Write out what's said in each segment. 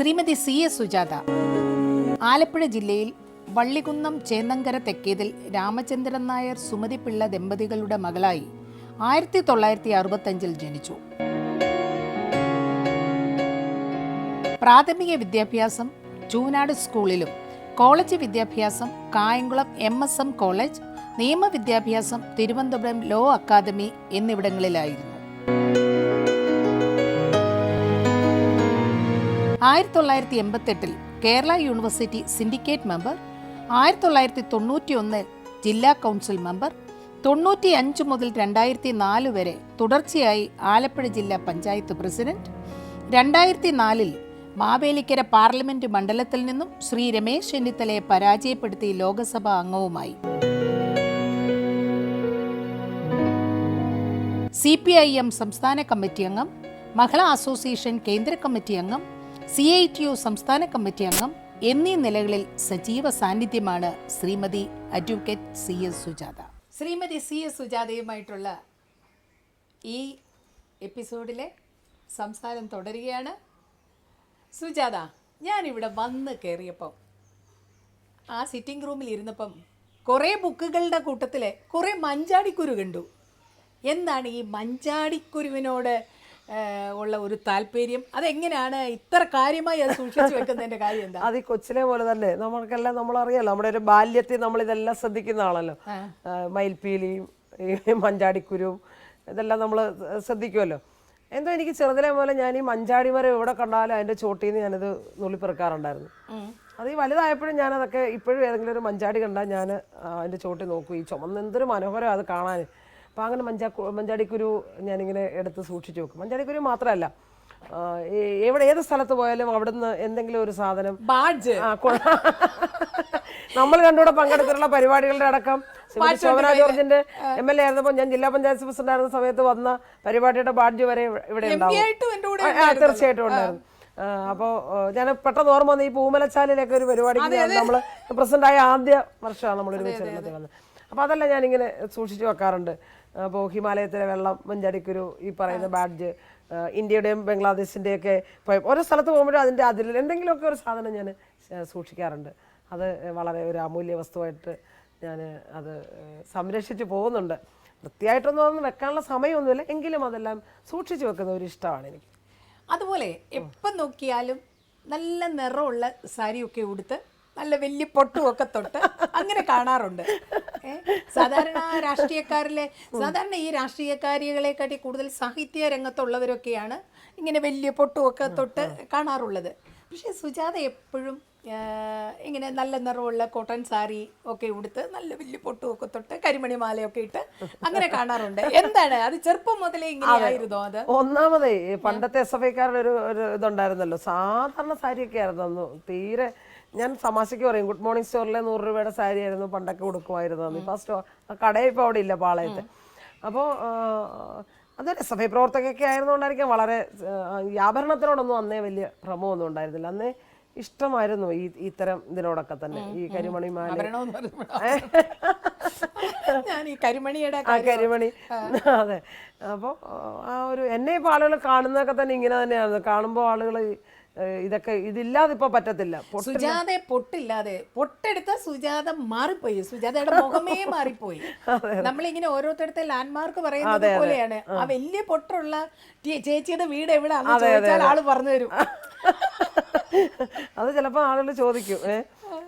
Shrimati C S Sujatha. Alappuzha ജില്ലയിൽ വള്ളികുന്നം ചേന്നങ്കര തെക്കേതിൽ രാമചന്ദ്രൻ നായർ സുമതി പിള്ള ദമ്പതികളുടെ മകളായി ആയിരത്തി തൊള്ളായിരത്തി അറുപത്തഞ്ചിൽ ജനിച്ചു. പ്രാഥമിക വിദ്യാഭ്യാസം ചൂനാട് സ്കൂളിലും കോളേജ് വിദ്യാഭ്യാസം Kayamkulam M S M college നിയമവിദ്യാഭ്യാസം Thiruvananthapuram law academy എന്നിവിടങ്ങളിലായിരുന്നു. ആയിരത്തി തൊള്ളായിരത്തി എൺപത്തെട്ടിൽ കേരള യൂണിവേഴ്സിറ്റി സിൻഡിക്കേറ്റ് മെമ്പർ ആയിരത്തി തൊള്ളായിരത്തി തൊണ്ണൂറ്റി ഒന്ന് ജില്ലാ കൗൺസിൽ മെമ്പർ തൊണ്ണൂറ്റി അഞ്ച് മുതൽ രണ്ടായിരത്തി നാല് വരെ തുടർച്ചയായി ആലപ്പുഴ ജില്ലാ പഞ്ചായത്ത് പ്രസിഡന്റ് രണ്ടായിരത്തി നാലിൽ മാവേലിക്കര പാർലമെന്റ് മണ്ഡലത്തിൽ നിന്നും ശ്രീ രമേശ് ചെന്നിത്തലയെ പരാജയപ്പെടുത്തി ലോക്സഭാ അംഗവുമായി. സി പി ഐ എം സംസ്ഥാന കമ്മിറ്റി അംഗം മഹിളാ അസോസിയേഷൻ കേന്ദ്ര കമ്മിറ്റി അംഗം സി ഐ ടി യു സംസ്ഥാന കമ്മിറ്റി അംഗം എന്നീ നിലകളിൽ സജീവ സാന്നിധ്യമാണ് Shrimati advocate C S Sujatha. Shrimati C S സുജാതയുമായിട്ടുള്ള ഈ എപ്പിസോഡിലെ സംസാരം തുടരുകയാണ്. സുജാത ഞാനിവിടെ വന്ന് കയറിയപ്പം ആ സിറ്റിംഗ് റൂമിൽ ഇരുന്നപ്പം കുറേ ബുക്കുകളുടെ കൂട്ടത്തിൽ കുറേ മഞ്ചാടിക്കുരു കണ്ടു. എന്താണ് ഈ മഞ്ചാടിക്കുരുവിനോട് ഉള്ള ഒരു താല്പര്യം. അതെങ്ങനെയാണ് ഇത്ര കാര്യമായി അത് സൂക്ഷിച്ചു വെക്കുന്നതിന്റെ കാര്യം എന്താ? അത് ഈ കൊച്ചിലെ പോലെ തന്നെ നമ്മൾക്കെല്ലാം നമ്മൾ നമ്മളറിയാലോ. നമ്മുടെ ഒരു ബാല്യത്തിൽ നമ്മൾ ഇതെല്ലാം ശ്രദ്ധിക്കുന്ന ആളല്ലോ മയിൽപ്പീലിയും മഞ്ചാടിക്കുരും ഇതെല്ലാം നമ്മൾ ശ്രദ്ധിക്കുമല്ലോ എന്തോ എനിക്ക് ചെറുതിലെ പോലെ ഞാൻ ഈ മഞ്ചാടി മരം എവിടെ കണ്ടാലും അതിന്റെ ചോട്ടിൽ നിന്ന് ഞാനിത് നുള്ളിപ്പെറുക്കാറുണ്ടായിരുന്നു. അത് ഈ വലുതായപ്പോഴും ഞാനതൊക്കെ ഇപ്പോഴും ഏതെങ്കിലും ഒരു മഞ്ചാടി കണ്ടാൽ ഞാൻ അതിന്റെ ചോട്ടിൽ നോക്കും. ഈ ചുമന്ന് എന്തൊരു മനോഹരം അത് കാണാൻ അപ്പോൾ അങ്ങനെ മഞ്ചാ മഞ്ചാടിക്കുരു ഞാനിങ്ങനെ എടുത്ത് സൂക്ഷിച്ചു വെക്കും. മഞ്ചാടിക്കുരു മാത്രമല്ല എവിടെ ഏത് സ്ഥലത്ത് പോയാലും അവിടുന്ന് എന്തെങ്കിലും ഒരു സാധനം ബാഡ്ജ്. നമ്മൾ രണ്ടുകൂടെ പങ്കെടുത്തിട്ടുള്ള പരിപാടികളുടെ അടക്കം. ശോഭനാ ജോർജിന്റെ എം എൽ എ ആയിരുന്നപ്പോൾ ഞാൻ ജില്ലാ പഞ്ചായത്ത് പ്രസിഡന്റ് ആയിരുന്ന സമയത്ത് വന്ന പരിപാടിയുടെ ബാഡ്ജ് വരെ ഇവിടെ- ഉണ്ടാവും. തീർച്ചയായിട്ടും ഉണ്ടായിരുന്നു. അപ്പോൾ ഞാൻ പെട്ടെന്ന് ഓർമ്മ വന്നു ഈ പൂമലച്ചാലിലൊക്കെ ഒരു പരിപാടിക്ക് നമ്മൾ പ്രസിഡന്റ് ആയ ആദ്യ വർഷമാണ് നമ്മൾ ഒരുമിച്ച് വന്നത്. അപ്പോൾ അതെല്ലാം ഞാനിങ്ങനെ സൂക്ഷിച്ചു വെക്കാറുണ്ട്. അപ്പോൾ ഹിമാലയത്തിലെ വെള്ളം മഞ്ചടിക്കുരു ഈ പറയുന്ന ബാഡ്ജ് ഇന്ത്യയുടെയും ബംഗ്ലാദേശിന്റെയൊക്കെ ഓരോ സ്ഥലത്ത് പോകുമ്പോഴും അതിന്റെ അതിൽ എന്തെങ്കിലുമൊക്കെ ഒരു സാധനം ഞാൻ സൂക്ഷിക്കാറുണ്ട്. അത് വളരെ ഒരു അമൂല്യ വസ്തുവായിട്ട് ഞാൻ അത് സംരക്ഷിച്ച് പോകുന്നുണ്ട്. വൃത്തിയായിട്ടൊന്നും അതൊന്നും വെക്കാനുള്ള സമയമൊന്നുമില്ല. എങ്കിലും അതെല്ലാം സൂക്ഷിച്ചു വെക്കുന്ന ഒരു ഇഷ്ടമാണ് എനിക്ക്. അതുപോലെ എപ്പം നോക്കിയാലും നല്ല നിറമുള്ള സാരിയൊക്കെ ഉടുത്ത് നല്ല വലിയ പൊട്ടും ഒക്കെ തൊട്ട് അങ്ങനെ കാണാറുണ്ട്. സാധാരണ രാഷ്ട്രീയക്കാരിലെ സാധാരണ ഈ രാഷ്ട്രീയക്കാരികളെക്കാട്ടി കൂടുതൽ സാഹിത്യ രംഗത്തുള്ളവരൊക്കെയാണ് ഇങ്ങനെ വലിയ പൊട്ടും ഒക്കെ തൊട്ട് കാണാറുള്ളത്. പക്ഷേ സുജാത എപ്പോഴും ഇങ്ങനെ നല്ല നിറമുള്ള കോട്ടൺ സാരി ഒക്കെ ഉടുത്ത് നല്ല വലിയ പൊട്ടുമൊക്കെ തൊട്ട് കരിമണി മാലയൊക്കെ ഇട്ട് അങ്ങനെ കാണാറുണ്ട്. എന്താണ്? അത് ചെറുപ്പം മുതലേ ഇങ്ങനെയായിരുന്നോ അത്? ഒന്നാമതേ പണ്ടത്തെ എസ് എഫ് ഐക്കാരുടെ ഒരു ഒരു ഇതുണ്ടായിരുന്നല്ലോ. സാധാരണ സാരിയൊക്കെ ആയിരുന്നു തീരെ ഞാൻ തമാശയ്ക്ക് പറയും ഗുഡ് മോർണിംഗ് സ്റ്റോറിലെ നൂറ് രൂപയുടെ സാരി ആയിരുന്നു പണ്ടൊക്കെ കൊടുക്കുമായിരുന്നു അന്ന് ഇപ്പൊ സ്റ്റോ ആ ഇപ്പോൾ അവിടെ ഇല്ല പാളയത്ത്. അപ്പോൾ അതൊരു എസ് എഫ് ഐ പ്രവർത്തകയൊക്കെ ആയിരുന്നുകൊണ്ടായിരിക്കും വളരെ ഈ ആഭരണത്തിനോടൊന്നും അന്നേ വലിയ ഭ്രമമൊന്നും ഉണ്ടായിരുന്നില്ല. അന്നേ ഇഷ്ടമായിരുന്നു ഈ ഇത്തരം ഇതിനോടൊക്കെ തന്നെ. ഈ കരിമണിയുടെ ആ കരിമണി. അതെ. അപ്പോൾ ആ ഒരു എന്നെ ഇപ്പോൾ ആളുകൾ കാണുന്നതൊക്കെ തന്നെ ഇങ്ങനെ തന്നെയാണ് കാണുമ്പോൾ ആളുകൾ ഇതൊക്കെ ഇതില്ലാതെ ഇപ്പൊ പറ്റത്തില്ല. സുജാതെ പൊട്ടില്ലാതെ പൊട്ടെടുത്ത സുജാത മാറിപ്പോയി. സുജാതയുടെ മുഖമേ മാറിപ്പോയി. നമ്മളിങ്ങനെ ഓരോരുത്തരുടെ ലാൻഡ്മാർക്ക് പറയുന്നത് പോലെയാണ്. ആ. വലിയ പൊട്ടുള്ള ചേച്ചിയുടെ വീട് എവിടെയാണെന്ന് ചോദിച്ചാൽ ആൾ പറഞ്ഞു തരും. അത് ചിലപ്പോ ആളുകൾ ചോദിക്കും.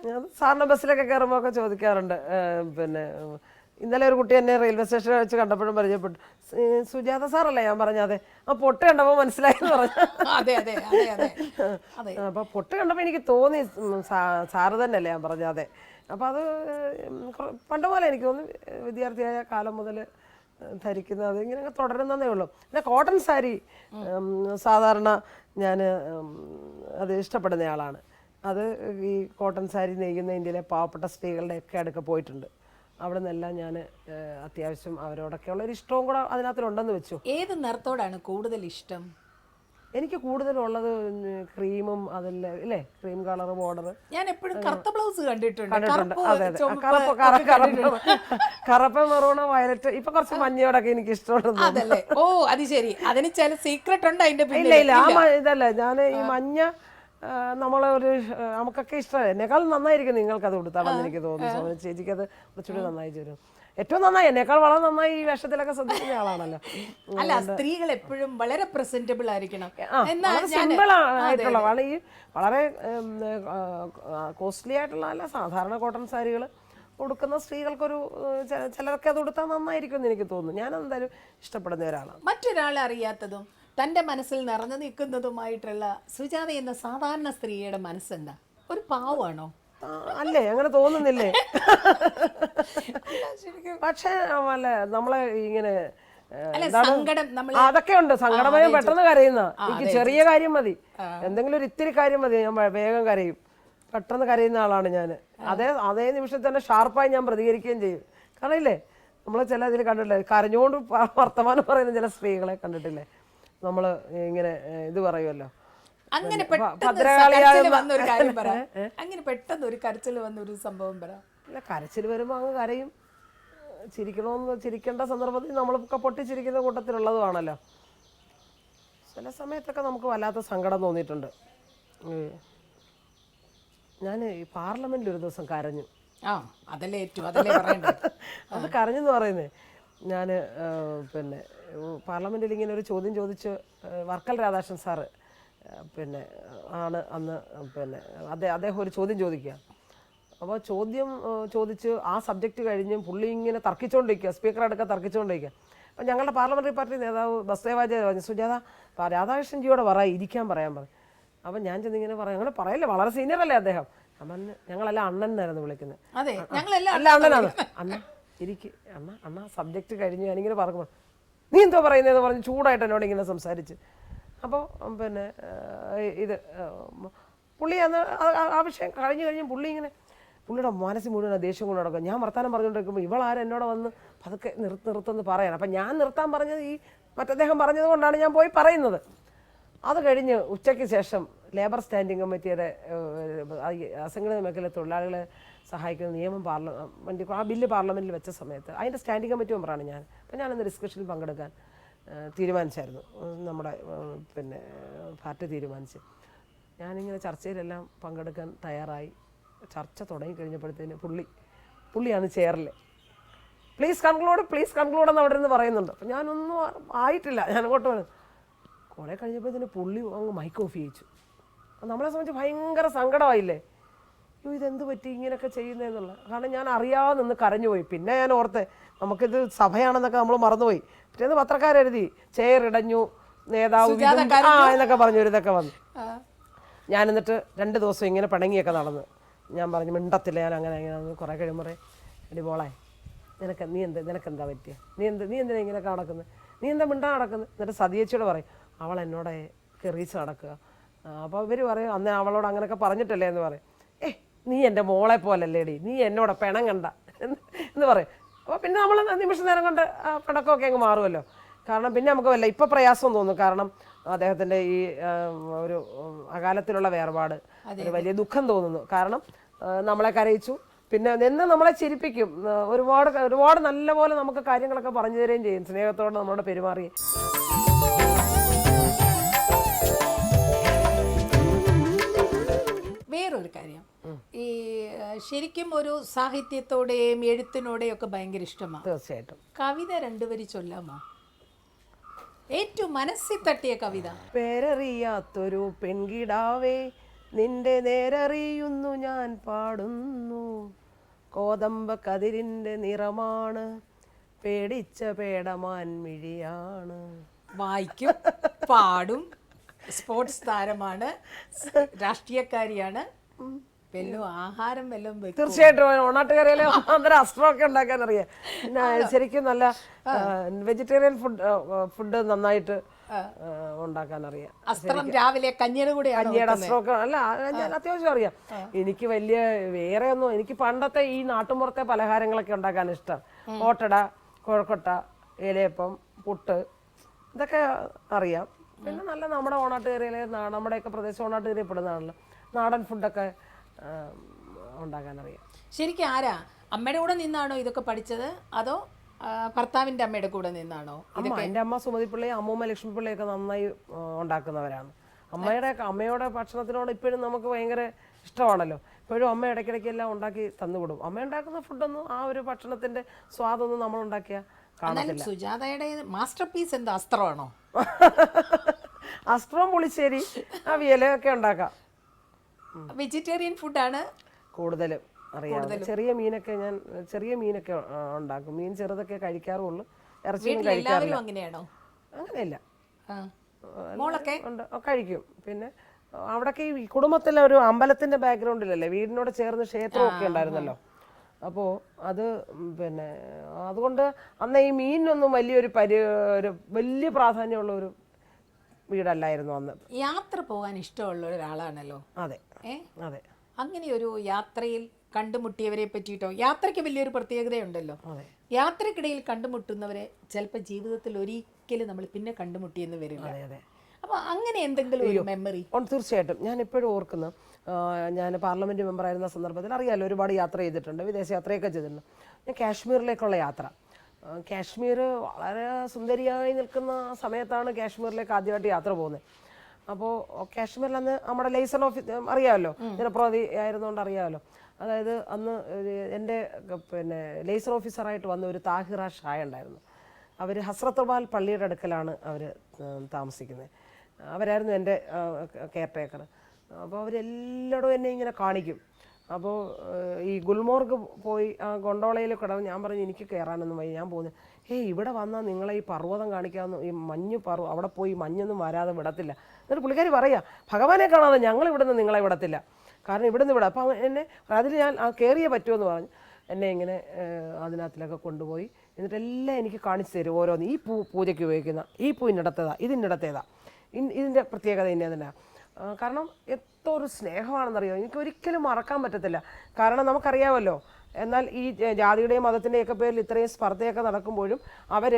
സാറിന്റെ സാറിന് ബസ്സിലൊക്കെ കയറുമ്പോൾ ഒക്കെ ചോദിക്കാറുണ്ട്. പിന്നെ ഇന്നലെ ഒരു കുട്ടി എന്നെ റെയിൽവേ സ്റ്റേഷനിൽ വെച്ച് കണ്ടപ്പോഴും പരിചയപ്പെട്ടു. "സ്- സുജാത സാറല്ലേ ഞാൻ പറഞ്ഞ അതെ ആ പൊട്ട് കണ്ടപ്പോൾ മനസ്സിലായെന്ന് പറഞ്ഞു. അപ്പോൾ പൊട്ട് കണ്ടപ്പോൾ എനിക്ക് തോന്നി സാറ് തന്നെയല്ലേ ഞാൻ പറഞ്ഞ അതെ. അപ്പോൾ അത് പണ്ട് പോലെ എനിക്ക് തോന്നുന്നു വിദ്യാർത്ഥിയായ കാലം മുതൽ ധരിക്കുന്നത് അത് ഇങ്ങനെ തുടരുന്നതേ ഉള്ളൂ. പിന്നെ കോട്ടൺ സാരി സാധാരണ ഞാൻ അത് ഇഷ്ടപ്പെടുന്ന ആളാണ്. അത് ഈ കോട്ടൺ സാരി നെയ്യുന്ന ഇന്ത്യയിലെ പാവപ്പെട്ട സ്ത്രീകളുടെ ഒക്കെ അടുക്ക പോയിട്ടുണ്ട്. അവിടെ നിന്നെല്ലാം ഞാൻ അത്യാവശ്യം അവരോടൊക്കെയുള്ള ഒരു ഇഷ്ടവും കൂടെ അതിനകത്തിലുണ്ടെന്ന് വെച്ചു. ഏത് നിറത്തോടാണ് കൂടുതൽ ഇഷ്ടം? എനിക്ക് കൂടുതലുള്ളത് ക്രീമും അതല്ലേ ഇല്ലേ? Cream colour border. ഞാൻ എപ്പോഴും കറുത്ത ബ്ലൗസ് കണ്ടിട്ടുണ്ട്. കണ്ടിട്ടുണ്ട്. കറുപ്പ്, കറുപ്പ് മെറൂണ് വയലറ്റ് ഇപ്പൊ കുറച്ച് മഞ്ഞയോടൊക്കെ എനിക്ക് ഇഷ്ടമുള്ളത് ഓ അത് ശരി. അതിന് ചില സീക്രട്ട് ഉണ്ട് അതിന്റെ ഇല്ല ഇല്ല. ആ ഇതല്ല. ഞാൻ ഈ മഞ്ഞ നമ്മൾ ഒരു നമുക്കൊക്കെ ഇഷ്ടമാണ്. എന്നെക്കാൾ നന്നായിരിക്കും നിങ്ങൾക്കത് കൊടുത്താണെന്ന് എനിക്ക് തോന്നുന്നു. ചേച്ചിക്കത് ചേച്ചിക്ക് അത് കുറച്ചുകൂടി നന്നായി ചേരും. ഏറ്റവും നന്നായി എന്നെക്കാൾ വളരെ നന്നായി ഈ വേഷത്തിലൊക്കെ ശ്രദ്ധിക്കുന്ന ആളാണല്ലോ. അല്ല സ്ത്രീകൾ എപ്പോഴും വളരെ പ്രസന്റബിൾ ആയിരിക്കണം. സിമ്പിൾ ആയിട്ടുള്ളതാണ് ഈ വളരെ കോസ്റ്റ്ലി ആയിട്ടുള്ള അല്ല സാധാരണ കോട്ടൺ സാരികൾ കൊടുക്കുന്ന സ്ത്രീകൾക്കൊരു ചിലർക്ക് അത് കൊടുത്താൽ നന്നായിരിക്കും എന്ന് എനിക്ക് തോന്നുന്നു. ഞാൻ എന്തായാലും ഇഷ്ടപ്പെടുന്ന ഒരാളാണ്. മറ്റൊരാളെ അറിയാത്തതും തന്റെ മനസ്സിൽ നിറഞ്ഞു നിൽക്കുന്നതുമായിട്ടുള്ള സുജാത എന്ന സാധാരണ സ്ത്രീയുടെ മനസ്സെന്താ? ഒരു പാവാണോ? ആ, അല്ലേ അങ്ങനെ തോന്നുന്നില്ലേ? പക്ഷേ അല്ല നമ്മളെ ഇങ്ങനെ അതൊക്കെ ഉണ്ട്. സങ്കടമയം പെട്ടെന്ന് കരയുന്ന. എനിക്ക് ചെറിയ കാര്യം മതി. എന്തെങ്കിലും ഒരു ഇത്തിരി കാര്യം മതി ഞാൻ വേഗം കരയും. പെട്ടെന്ന് കരയുന്ന ആളാണ് ഞാൻ അതേ അതേ നിമിഷത്തിൽ തന്നെ ഷാർപ്പായി ഞാൻ പ്രതികരിക്കുകയും ചെയ്യും. കാരണം ഇല്ലേ നമ്മൾ ചില ഇതിൽ കണ്ടിട്ടില്ലേ കരഞ്ഞുകൊണ്ട് വർത്തമാനം പറയുന്ന ചില സ്ത്രീകളെ കണ്ടിട്ടില്ലേ? നമ്മൾ ഇങ്ങനെ ഇത് പറയുമല്ലോ അങ്ങനെ പെട്ടെന്ന് വന്ന ഒരു കാര്യം പറ. അങ്ങനെ പെട്ടെന്ന് ഒരു കരച്ചിൽ വന്ന ഒരു സംഭവം പറ. അല്ല കരച്ചിൽ വരുമ്പോൾ അങ്ങ് കരയും. ചിരിക്കണമെന്ന് ചിരിക്കേണ്ട സന്ദർഭത്തിൽ നമ്മളൊക്കെ പൊട്ടിച്ചിരിക്കുന്ന കൂട്ടത്തിലുള്ളതുമാണല്ലോ ചില സമയത്തൊക്കെ നമുക്ക് വല്ലാത്ത സങ്കടം തോന്നിയിട്ടുണ്ട്. ഞാൻ പാർലമെന്റിൽ ഒരു ദിവസം കരഞ്ഞു. ആ അതല്ലേ ഏറ്റവും അതല്ലേ പറയണ്ടത്. അത് കരഞ്ഞെന്ന് പറയുന്നേ. ഞാൻ പിന്നെ പാർലമെന്റിൽ ഇങ്ങനെ ഒരു ചോദ്യം ചോദിച്ച് വർക്കൽ രാധാകൃഷ്ണൻ സാറ് പിന്നെ ആണ് അന്ന് പിന്നെ അദ്ദേഹം അദ്ദേഹം ഒരു ചോദ്യം ചോദിക്കുക. അപ്പോൾ ചോദ്യം ചോദിച്ച് ആ സബ്ജക്റ്റ് കഴിഞ്ഞ് പുള്ളി ഇങ്ങനെ തർക്കിച്ചുകൊണ്ടിരിക്കുക സ്പീക്കർ അടുക്ക തർക്കിച്ചുകൊണ്ടിരിക്കുക അപ്പം ഞങ്ങളുടെ പാർലമെന്ററി പാർട്ടി നേതാവ് ബസ്ദേവാജ പറഞ്ഞു സുജാത രാധാകൃഷ്ണൻ ജിയോടെ പറ ഇരിക്കാൻ പറയാൻ പറഞ്ഞു അപ്പം ഞാൻ ചെന്നിങ്ങനെ പറയാം ഞങ്ങൾ പറയല്ലേ വളരെ സീനിയർ അല്ലേ അദ്ദേഹം അമ്മ ഞങ്ങളെല്ലാം അണ്ണൻ എന്നായിരുന്നു വിളിക്കുന്നത്. അതെ ഞങ്ങളെല്ലാം അല്ല അണ്ണനാണ്. അണ്ണ ഇരിക്ക് അമ്മ അമ്മ സബ്ജക്റ്റ് കഴിഞ്ഞ് ഞാനിങ്ങനെ പറക്കുമ്പോൾ നീ എന്തോ പറയുന്നതെന്ന് പറഞ്ഞ് ചൂടായിട്ട് എന്നോട് ഇങ്ങനെ സംസാരിച്ച്. അപ്പോൾ പിന്നെ ഇത് പുള്ളി അന്ന് ആ- വിഷയം കഴിഞ്ഞ് കഴിഞ്ഞ് പുള്ളി ഇങ്ങനെ പുള്ളിയുടെ മനസ്സിൽ മുഴുവൻ ദേഷ്യം കൊണ്ട് നടക്കും. ഞാൻ വർത്താനം പറഞ്ഞുകൊണ്ടിരിക്കുമ്പോൾ ഇവളാരും എന്നോട് വന്ന് പതുക്കെ നിർത്ത് നിർത്തുമെന്ന് പറയാൻ അപ്പം ഞാൻ നിർത്താൻ പറഞ്ഞത് ഈ മറ്റദ്ദേഹം പറഞ്ഞത് കൊണ്ടാണ് ഞാൻ പോയി പറയുന്നത്. അത് കഴിഞ്ഞ് ഉച്ചയ്ക്ക് ശേഷം ലേബർ സ്റ്റാൻഡിംഗ് കമ്മിറ്റിയുടെ അസംഘടിത മേഖല തൊഴിലാളികളെ സഹായിക്കുന്ന നിയമം പാർലമെന്റ് ആ ബില്ല് പാർലമെന്റിൽ വെച്ച സമയത്ത് അതിന്റെ സ്റ്റാൻഡിംഗ് കമ്മിറ്റി മെമ്പറാണ് ഞാൻ. അപ്പം ഞാനന്ന് ഡിസ്കഷനിൽ പങ്കെടുക്കാൻ തീരുമാനിച്ചായിരുന്നു. നമ്മുടെ പിന്നെ പാർട്ടി തീരുമാനിച്ച്. ഞാനിങ്ങനെ ചർച്ചയിലെല്ലാം പങ്കെടുക്കാൻ തയ്യാറായി. ചർച്ച തുടങ്ങിക്കഴിഞ്ഞപ്പോഴത്തേന് പുള്ളി പുള്ളിയാണ് ചെയറിൽ പ്ലീസ് കൺക്ലൂഡ് പ്ലീസ് കൺക്ലൂഡ് എന്ന് അവിടെ നിന്ന് പറയുന്നുണ്ട്. അപ്പം ഞാനൊന്നും ആയിട്ടില്ല. ഞാൻ അങ്ങോട്ട് വന്നു കുറേ കഴിഞ്ഞപ്പോഴത്തേന് പുള്ളി അങ്ങ് മൈക്ക് ഓഫ് ചെയ്യിച്ചു. നമ്മളെ സംബന്ധിച്ച് ഭയങ്കര സങ്കടമായില്ലേ? അയ്യോ ഇതെന്ത് പറ്റി? ഇങ്ങനെയൊക്കെ ചെയ്യുന്നതെന്നുള്ള കാരണം ഞാൻ അറിയാതെ നിന്ന് കരഞ്ഞുപോയി. പിന്നെ ഞാൻ ഓർത്തെ നമുക്കിത് സഭയാണെന്നൊക്കെ നമ്മൾ മറന്നുപോയി. പിറ്റേന്ന് പത്രക്കാരെഴുതി ഇടഞ്ഞു നേതാവ് ആ എന്നൊക്കെ പറഞ്ഞു ഒരു ഇതൊക്കെ വന്നു. ഞാൻ എന്നിട്ട് രണ്ട് ദിവസം ഇങ്ങനെ പിണങ്ങിയൊക്കെ നടന്ന് ഞാൻ പറഞ്ഞു മിണ്ടത്തില്ല ഞാൻ അങ്ങനെ അങ്ങനെ കുറേ കഴിയുമ്പോൾ എടി മോളെ നിനക്ക് നീ എന്ത് നിനക്ക് എന്താ പറ്റിയ? നീ എന്ത് നീ എന്തിനാ ഇങ്ങനെയൊക്കെ നടക്കുന്നത് നീ എന്താ മിണ്ടാ നടക്കുന്നത് എന്നിട്ട് സതിയേച്ചിയോട് പറയും അവൾ എന്നോട് കെറീസ് നടക്കുക. അപ്പോൾ ഇവർ പറയും അന്ന് അവളോട് അങ്ങനെയൊക്കെ പറഞ്ഞിട്ടല്ലേ? എന്ന് പറയും. നീ എന്റെ മോളെ പോലല്ലേടി. നീ എന്നോട് പിണങ്ങണ്ട. എന്ന് എന്ന് പറയും. അപ്പോൾ പിന്നെ നമ്മൾ നിമിഷ നേരം കൊണ്ട് ആ പിണക്കമൊക്കെ അങ്ങ് മാറുമല്ലോ. കാരണം പിന്നെ നമുക്ക് വല്ല ഇപ്പം പ്രയാസം തോന്നും. കാരണം അദ്ദേഹത്തിന്റെ ഈ ഒരു അകാലത്തിലുള്ള വേർപാട് ഒരു വലിയ ദുഃഖം തോന്നുന്നു. കാരണം നമ്മളെ കരയിച്ചു. പിന്നെ നിന്ന് നമ്മളെ ചിരിപ്പിക്കും. ഒരുപാട് ഒരുപാട് നല്ല പോലെ നമുക്ക് കാര്യങ്ങളൊക്കെ പറഞ്ഞു തരുകയും ചെയ്യും. സ്നേഹത്തോടെ നമ്മളോട് പെരുമാറി വേറൊരു കാര്യം. ശരിക്കും ഒരു സാഹിത്യത്തോടെയും എഴുത്തിനോടെയും ഒക്കെ ഭയങ്കര ഇഷ്ടമാണ്. തീർച്ചയായിട്ടും. കവിത രണ്ടുപേരി ചൊല്ലാമോ? ഏറ്റവും മനസ്സിൽ തട്ടിയ കവിത. പേരറിയാത്തൊരു പെൺകിടാവേ നിന്റെ നേരറിയുന്നു ഞാൻ പാടുന്നു. കോതമ്പ കതിരിന്റെ നിറമാണ് പേടിച്ച പേടമാൻ മിഴിയാണ്. വായിക്കും പാടും സ്പോർട്സ് താരമാണ് രാഷ്ട്രീയക്കാരിയാണ്. വല്ലതും ആഹാരം വല്ലതും തീർച്ചയായിട്ടും. ഓണാട്ടുകരയിലെ അന്നേരം അസ്ത്രമൊക്കെ ഉണ്ടാക്കാൻ അറിയാം പിന്നെ ശരിക്കും നല്ല വെജിറ്റേറിയൻ ഫുഡ് ഫുഡ് നന്നായിട്ട് ഉണ്ടാക്കാൻ അറിയാം അസ്ത്രം രാവിലെ കഞ്ഞിയുടെ കൂടെയാണ് കഞ്ഞിയുടെ അസ്ത്രമൊക്കെ അല്ല ഞാൻ അത്യാവശ്യം അറിയാം. എനിക്ക് വലിയ വേറെ ഒന്നും എനിക്ക് പണ്ടത്തെ ഈ നാട്ടുമ്പുറത്തെ പലഹാരങ്ങളൊക്കെ ഉണ്ടാക്കാൻ ഇഷ്ടം. ഓട്ടട കുഴക്കൊട്ട ഇലയപ്പം പുട്ട് ഇതൊക്കെ അറിയാം. പിന്നെ നല്ല നമ്മുടെ ഓണാട്ടുകരയിലെ നാ- നമ്മുടെയൊക്കെ പ്രദേശം ഓണാട്ടുകരയിൽ പെടുന്നതാണല്ലോ. നാടൻ ഫുഡൊക്കെ അറിയാം ശരിക്കും ആരാ? അമ്മയുടെ കൂടെ നിന്നാണോ ഇതൊക്കെ പഠിച്ചത്? അതോ ഭർത്താവിന്റെ ഭർത്താവിന്റെ അമ്മയുടെ കൂടെ നിന്നാണോ അമ്മ എന്റെ അമ്മ സുമതിപ്പിള്ളി അമ്മൂമ്മ ലക്ഷ്മിപ്പിള്ളിയൊക്കെ നന്നായി ഉണ്ടാക്കുന്നവരാണ്. അമ്മയുടെ അമ്മയുടെ ഭക്ഷണത്തിനോട് ഇപ്പോഴും നമുക്ക് ഭയങ്കര ഇഷ്ടമാണല്ലോ. ഇപ്പോഴും അമ്മ ഇടയ്ക്കിടയ്ക്ക് എല്ലാം ഉണ്ടാക്കി തന്നുവിടും. അമ്മ ഉണ്ടാക്കുന്ന ഫുഡൊന്നും ആ ഒരു ഭക്ഷണത്തിന്റെ സ്വാദൊന്നും നമ്മൾ ഉണ്ടാക്കിയ കാണത്തില്ല. സുജാതയുടെ മാസ്റ്റർ പീസ് എന്താ അസ്ത്രമാണോ? അസ്ത്രം പുളിശ്ശേരി അവിയലൊക്കെ ഉണ്ടാക്കാം. വെജിറ്റേറിയൻ ഫുഡാണ് കൂടുതലും അറിയാം ചെറിയ മീനൊക്കെ ഞാൻ ചെറിയ മീനൊക്കെ ഉണ്ടാക്കും. മീൻ ചെറുതൊക്കെ കഴിക്കാറുള്ളൂ. ഇറച്ചിയൊന്നും കഴിക്കാറില്ല. അങ്ങനെയാണോ? അങ്ങനെയല്ല. മോളൊക്കെ? കഴിക്കും. പിന്നെ അവിടൊക്കെ ഈ കുടുംബത്തിലെ ഒരു അമ്പലത്തിന്റെ ബാക്ക്ഗ്രൗണ്ടിലല്ലേ? വീടിനോട് ചേർന്ന് ക്ഷേത്രം ഒക്കെ ഉണ്ടായിരുന്നല്ലോ. അപ്പോ അത് പിന്നെ അതുകൊണ്ട് അന്ന് ഈ മീനിനൊന്നും വലിയൊരു പരി ഒരു വലിയ പ്രാധാന്യമുള്ള ഒരു വീടല്ലായിരുന്നു അന്ന്. യാത്ര പോകാൻ ഇഷ്ടമുള്ള ഒരാളാണല്ലോ. അതെ. അതെ. അങ്ങനെ ഒരു യാത്രയിൽ കണ്ടുമുട്ടിയവരെ പറ്റിയിട്ടോ? യാത്രയ്ക്ക് വലിയൊരു പ്രത്യേകതയുണ്ടല്ലോ. അതെ. യാത്രക്കിടയിൽ കണ്ടുമുട്ടുന്നവരെ ചിലപ്പോൾ ജീവിതത്തിൽ ഒരിക്കലും നമ്മൾ പിന്നെ കണ്ടുമുട്ടിയെന്ന് വരില്ല. അതെ അതെ. അപ്പൊ അങ്ങനെ എന്തെങ്കിലും ഒരു മെമ്മറി തീർച്ചയായിട്ടും. ഞാൻ എപ്പോഴും ഓർക്കുന്നു ഞാൻ പാർലമെന്റ് മെമ്പറായിരുന്ന സന്ദർഭത്തിൽ അറിയാമല്ലോ ഒരുപാട് യാത്ര ചെയ്തിട്ടുണ്ട് വിദേശ യാത്രയൊക്കെ ചെയ്തിട്ടുണ്ട്. ഞാൻ കാശ്മീരിലേക്കുള്ള യാത്ര. കാശ്മീർ വളരെ സുന്ദരിയായി നിൽക്കുന്ന സമയത്താണ് കാശ്മീരിലേക്ക് ആദ്യമായിട്ട് യാത്ര പോകുന്നത്. അപ്പോൾ കാശ്മീരിൽ അന്ന് നമ്മുടെ ലൈസൺ ഓഫീസ് അറിയാമല്ലോ? ജനപ്രതി ആയിരുന്നുകൊണ്ട് അറിയാമല്ലോ? അതായത് അന്ന് എന്റെ പിന്നെ ലേസർ ഓഫീസറായിട്ട് വന്ന ഒരു താഹിറ ഷായ ഉണ്ടായിരുന്നു. അവർ ഹസ്രത്തുബാൽ പള്ളിയുടെ അടുക്കലാണ് അവർ താമസിക്കുന്നത്. അവരായിരുന്നു എന്റെ കെയർ ടേക്കർ അപ്പോൾ അവരെല്ലായിടും എന്നെ ഇങ്ങനെ കാണിക്കും. അപ്പോൾ ഈ ഗുൽമോർഗ് പോയി ആ ഗൊണ്ടോളയിൽ കിടന്ന് ഞാൻ പറഞ്ഞു എനിക്ക് കയറാനൊന്നും വയ്യ ഞാൻ പോകുന്നു. ഏയ് ഇവിടെ വന്നാൽ നിങ്ങളെ ഈ പർവതം കാണിക്കാമെന്ന് ഈ മഞ്ഞ് പർവ അവിടെ പോയി മഞ്ഞൊന്നും വരാതെ വിടത്തില്ല. എന്നിട്ട് പുള്ളിക്കാരി പറയാ ഭഗവാനെ കാണാതെ ഞങ്ങൾ ഇവിടുന്ന് നിങ്ങളെ വിടത്തില്ല. കാരണം ഇവിടുന്ന് വിടാം. അപ്പം എന്നെ അതിൽ ഞാൻ ആ കയറിയേ പറ്റുമെന്ന് പറഞ്ഞു. എന്നെ ഇങ്ങനെ അതിനകത്തിലൊക്കെ കൊണ്ടുപോയി. എന്നിട്ട് എല്ലാം എനിക്ക് കാണിച്ചു തരും ഓരോന്ന്. ഈ പൂ പൂജയ്ക്ക് ഉപയോഗിക്കുന്ന ഈ പൂ ഇന്നിടത്തേതാ ഇതിന്റെ ഇന്നിടത്തേതാ ഇൻ- ഇതിന്റെ പ്രത്യേകത ഇന്നേ തന്നെ കാരണം എത്ര ഒരു സ്നേഹമാണെന്നറിയോ? എനിക്ക് ഒരിക്കലും മറക്കാൻ പറ്റത്തില്ല. കാരണം നമുക്കറിയാമല്ലോ എന്നാൽ ഈ ജാതിയുടെയും മതത്തിന്റെയൊക്കെ പേരിൽ ഇത്രയും സ്പർദ്ധയൊക്കെ നടക്കുമ്പോഴും അവർ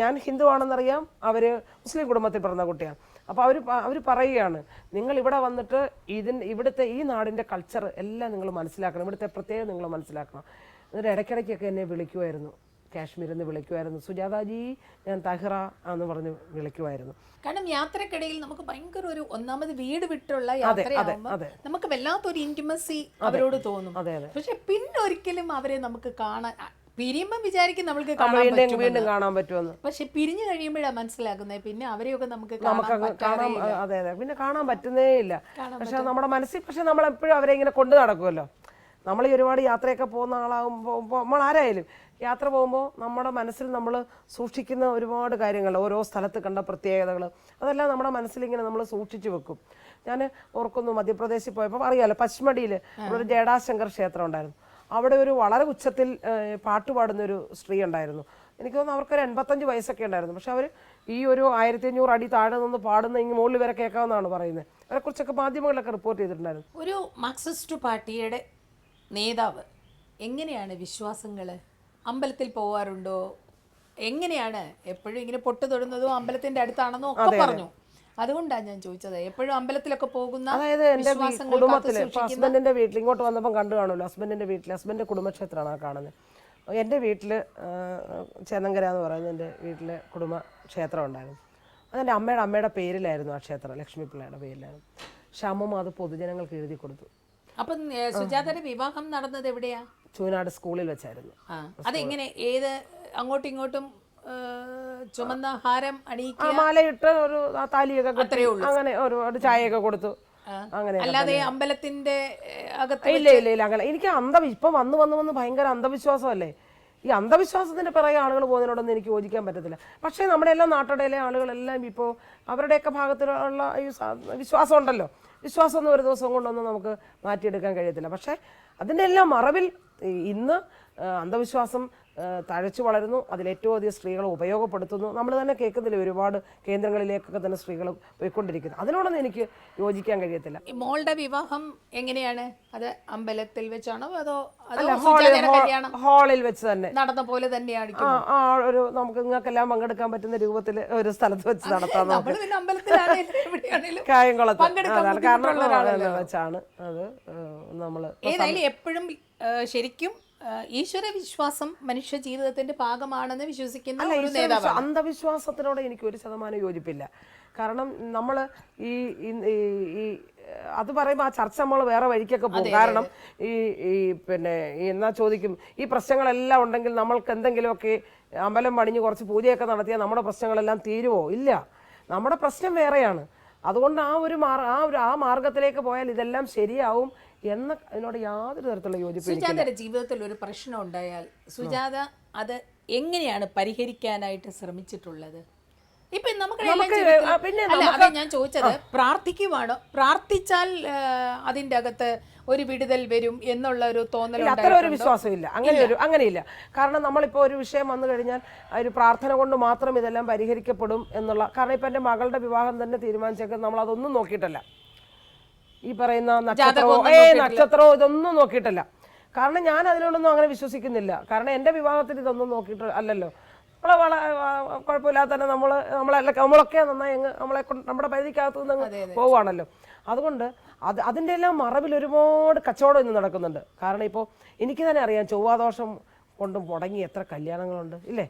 ഞാൻ ഹിന്ദുവാണെന്നറിയാം അവർ മുസ്ലിം കുടുംബത്തിൽ പിറന്ന കുട്ടിയാണ് അപ്പോൾ അവർ അവർ പറയുകയാണ് നിങ്ങൾ ഇവിടെ വന്നിട്ട് ഇതിന് ഇവിടുത്തെ ഈ നാടിന്റെ കൾച്ചർ എല്ലാം നിങ്ങൾ മനസ്സിലാക്കണം ഇവിടുത്തെ പ്രത്യേകത നിങ്ങൾ മനസ്സിലാക്കണം. എന്നിട്ട് ഇടയ്ക്കിടയ്ക്കൊക്കെ എന്നെ വിളിക്കുമായിരുന്നു കാശ്മീരിൽ നിന്ന് വിളിക്കുമായിരുന്നു. സുജാതാജി ഞാൻ തഹ്റ എന്ന് പറഞ്ഞ് വിളിക്കുമായിരുന്നു. കാരണം യാത്രക്കിടയിൽ നമുക്ക് ഭയങ്കര ഒരു ഒന്നാമത് വീട് വിട്ടുള്ള. നമുക്ക് വല്ലാത്തൊരു ഇന്റിമസി അവരോട് തോന്നും. അതെ അതെ. പക്ഷെ പിന്നെ ഒരിക്കലും അവരെ നമുക്ക് കാണാൻ ആ, പിരിയുമ്പം വിചാരിക്കും നമ്മൾക്ക് കാണാൻ വീണ്ടും കാണാൻ പറ്റുമെന്ന്. പക്ഷെ പിരിഞ്ഞു കഴിയുമ്പോഴാണ് മനസ്സിലാക്കുന്നത് പിന്നെ അവരെയൊക്കെ നമുക്ക് നമുക്ക് കാണാൻ അതെ അതെ. പിന്നെ കാണാൻ പറ്റുന്നേ ഇല്ല. പക്ഷെ നമ്മുടെ മനസ്സിൽ പക്ഷെ നമ്മൾ എപ്പോഴും അവരെ ഇങ്ങനെ കൊണ്ടു നടക്കുമല്ലോ. നമ്മൾ ഈ ഒരുപാട് യാത്രയൊക്കെ പോകുന്ന ആളാകുമ്പോൾ നമ്മൾ ആരായാലും യാത്ര പോകുമ്പോൾ നമ്മുടെ മനസ്സിൽ നമ്മൾ സൂക്ഷിക്കുന്ന ഒരുപാട് കാര്യങ്ങൾ ഓരോ സ്ഥലത്ത് കണ്ട പ്രത്യേകതകൾ. അതെല്ലാം നമ്മുടെ മനസ്സിലിങ്ങനെ നമ്മൾ സൂക്ഷിച്ചു വെക്കും. ഞാൻ ഓർക്കുന്നു മധ്യപ്രദേശിൽ പോയപ്പോൾ അറിയാലോ പശ്മടിയിൽ ഒരു ജേടാശങ്കർ ക്ഷേത്രം ഉണ്ടായിരുന്നു. അവിടെ ഒരു വളരെ ഉച്ചത്തിൽ പാട്ട് പാടുന്ന ഒരു സ്ത്രീ ഉണ്ടായിരുന്നു. എനിക്ക് തോന്നുന്നു അവർക്കൊരു എൺപത്തഞ്ച് വയസ്സൊക്കെ ഉണ്ടായിരുന്നു. പക്ഷെ അവർ ഈ ഒരു ആയിരത്തി അഞ്ഞൂറ് അടി താഴെ നിന്ന് പാടുന്ന ഇങ്ങ് മുകളിൽ വരെ കേൾക്കാമെന്നാണ് പറയുന്നത്. അവരെക്കുറിച്ചൊക്കെ മാധ്യമങ്ങളിലൊക്കെ റിപ്പോർട്ട് ചെയ്തിട്ടുണ്ടായിരുന്നു. ഒരു മാർക്സിസ്റ്റ് പാർട്ടിയുടെ നേതാവ് എങ്ങനെയാണ് വിശ്വാസങ്ങൾ അമ്പലത്തിൽ പോവാറുണ്ടോ? എങ്ങനെയാണ്? എപ്പോഴും ഇങ്ങനെ പൊട്ട് തൊടുന്നതും അമ്പലത്തിന്റെ അടുത്താണെന്നോ ഒക്കെ പറഞ്ഞു. അതുകൊണ്ടാണ് ഞാൻ ചോദിച്ചത്. എപ്പോഴും അമ്പലത്തിലൊക്കെ പോകുന്ന അതായത് എന്റെ വിശ്വാസങ്ങൾ കുടുംബത്തിൽ ഹസ്ബൻഡിന്റെ വീട്ടിൽ ഇങ്ങോട്ട് വന്നപ്പോൾ കണ്ടു കാണുമല്ലോ. ഹസ്ബൻഡിന്റെ വീട്ടിൽ ഹസ്ബൻഡിന്റെ കുടുംബക്ഷേത്രമാണ് ആ കാണുന്നത്. എന്റെ വീട്ടിൽ ചേന്നങ്കര എന്ന് പറയുന്ന എന്റെ വീട്ടിലെ കുടുംബ ക്ഷേത്രം ഉണ്ടായിരുന്നു. അതെന്റെ അമ്മയുടെ അമ്മയുടെ പേരിലായിരുന്നു ആ ക്ഷേത്രം ലക്ഷ്മി പിള്ളയുടെ പേരിലായിരുന്നു. പക്ഷെ അമ്മമ്മ അത് പൊതുജനങ്ങൾക്ക് എഴുതി കൊടുത്തു. അപ്പം സുജാതയുടെ വിവാഹം നടന്നത് എവിടെയാ? ചൂനാട് സ്കൂളിൽ വെച്ചായിരുന്നു. അതെങ്ങനെ? ഏത് അങ്ങോട്ടും ഇങ്ങോട്ടും ചുമന്ന ഹാരം അണിയിക്കുക? മാലയിട്ട് ഒരു താലിയൊക്കെ അത്രയേ ഉള്ളൂ. അങ്ങനെ ഒരുപാട് ചായയൊക്കെ കൊടുത്തു. അങ്ങനെ അല്ലാതെ അമ്പലത്തിന്റെ അകത്ത് ഇല്ല ഇല്ല ഇല്ല അങ്ങനെ. എനിക്ക് അന്ധ ഇപ്പൊ വന്ന് വന്ന് വന്ന് ഭയങ്കര അന്ധവിശ്വാസമല്ലേ? ഈ അന്ധവിശ്വാസത്തിന്റെ പിറകെ ആളുകൾ പോകുന്നതിനോടൊന്നും എനിക്ക് യോജിക്കാൻ പറ്റത്തില്ല. പക്ഷേ നമ്മുടെ എല്ലാ നാട്ടിടയിലെ ആളുകളെല്ലാം ഇപ്പോൾ അവരുടെയൊക്കെ ഭാഗത്തിലുള്ള ഈ വിശ്വാസം ഉണ്ടല്ലോ വിശ്വാസമൊന്നും ഒരു ദിവസം കൊണ്ടൊന്നും നമുക്ക് മാറ്റിയെടുക്കാൻ കഴിയത്തില്ല. പക്ഷേ അതിന്റെ എല്ലാം മറവിൽ ഇന്ന് അന്ധവിശ്വാസം തഴച്ചു വളരുന്നു. അതിലേറ്റവും അധികം സ്ത്രീകൾ ഉപയോഗപ്പെടുത്തുന്നു. നമ്മൾ തന്നെ കേൾക്കുന്നില്ല ഒരുപാട് കേന്ദ്രങ്ങളിലേക്കൊക്കെ തന്നെ സ്ത്രീകൾ പോയിക്കൊണ്ടിരിക്കുന്നു. അതിനോടൊന്നും എനിക്ക് യോജിക്കാൻ കഴിയത്തില്ല. ഈ മോളുടെ വിവാഹം എങ്ങനെയാണ്? അത് അമ്പലത്തിൽ വെച്ചാണോ അതോ ഹാളിൽ വെച്ച് തന്നെ. നടന്ന പോലെ തന്നെയാണ് ആ ഒരു നമുക്ക് നിങ്ങൾക്കെല്ലാം പങ്കെടുക്കാൻ പറ്റുന്ന രൂപത്തിൽ ഒരു സ്ഥലത്ത് വെച്ച് നടത്താം കായംകുളത്ത്. കാരണം വെച്ചാണ്. അത് നമ്മൾ ഏതായാലും എപ്പോഴും ശരിക്കും ഈശ്വര വിശ്വാസം മനുഷ്യ ജീവിതത്തിന്റെ ഭാഗമാണെന്ന് വിശ്വസിക്കുന്ന ഒരു നേതാവ് അന്ധവിശ്വാസത്തിനോട് എനിക്ക് ഒരു ശതമാനം യോജിപ്പില്ല. കാരണം നമ്മൾ ഈ ഈ- അത് പറയുമ്പോൾ ആ ചർച്ച നമ്മൾ വേറെ വഴിക്കൊക്കെ പോകും. കാരണം ഈ ഈ പിന്നെ എന്നാ ചോദിക്കും ഈ പ്രശ്നങ്ങളെല്ലാം ഉണ്ടെങ്കിൽ നമ്മൾക്ക് എന്തെങ്കിലുമൊക്കെ അമ്പലം പണിഞ്ഞ് കുറച്ച് പൂജയൊക്കെ നടത്തിയാൽ നമ്മുടെ പ്രശ്നങ്ങളെല്ലാം തീരുമോ ഇല്ല. നമ്മുടെ പ്രശ്നം വേറെയാണ്. അതുകൊണ്ട് ആ ഒരു മാർ ആ ഒരു ആ മാർഗത്തിലേക്ക് പോയാൽ ഇതെല്ലാം ശരിയാവും എന്ന അതിനോട് യാതൊരു തരത്തിലുള്ള യോജിപ്പ് സുജാതയുടെ ജീവിതത്തിൽ ഒരു പ്രശ്നം ഉണ്ടായാൽ സുജാത അത് എങ്ങനെയാണ് പരിഹരിക്കാനായിട്ട് ശ്രമിച്ചിട്ടുള്ളത്? ഇപ്പൊ നമുക്ക് പിന്നെ ഞാൻ ചോദിച്ചത് പ്രാർത്ഥിക്കുവാണോ? പ്രാർത്ഥിച്ചാൽ അതിന്റെ അകത്ത് ഒരു വിടുതൽ വരും എന്നുള്ള ഒരു തോന്നൽ അത്ര ഒരു വിശ്വാസമില്ല. അങ്ങനെ ഒരു അങ്ങനെയില്ല. കാരണം നമ്മളിപ്പോൾ ഒരു വിഷയം വന്നു കഴിഞ്ഞാൽ ഒരു പ്രാർത്ഥന കൊണ്ട് മാത്രം ഇതെല്ലാം പരിഹരിക്കപ്പെടും എന്നുള്ള കാരണം ഇപ്പം എന്റെ മകളുടെ വിവാഹം തന്നെ തീരുമാനിച്ചേക്കുന്നത് നമ്മൾ അതൊന്നും നോക്കിയിട്ടല്ല. ഈ പറയുന്ന നക്ഷത്രമോ ഏ നക്ഷത്രമോ ഇതൊന്നും നോക്കിയിട്ടല്ല. കാരണം ഞാൻ അതിനോടൊന്നും അങ്ങനെ വിശ്വസിക്കുന്നില്ല. കാരണം എന്റെ വിവാഹത്തിൽ ഇതൊന്നും നോക്കിയിട്ട് അല്ലല്ലോ. നമ്മളെ വളരെ കുഴപ്പമില്ലാതെ തന്നെ നമ്മൾ നമ്മളെ നമ്മളൊക്കെ നന്നായി അങ്ങ് നമ്മളെ നമ്മുടെ പരിധിക്കകത്ത് നിന്ന് പോവുകയാണല്ലോ. അതുകൊണ്ട് അത് അതിന്റെ എല്ലാം മറവിൽ ഒരുപാട് കച്ചവടം ഇന്ന് നടക്കുന്നുണ്ട്. കാരണം ഇപ്പോൾ എനിക്ക് തന്നെ അറിയാം ചൊവ്വാദോഷം കൊണ്ട് മുടങ്ങി എത്ര കല്യാണങ്ങളുണ്ട് ഇല്ലേ?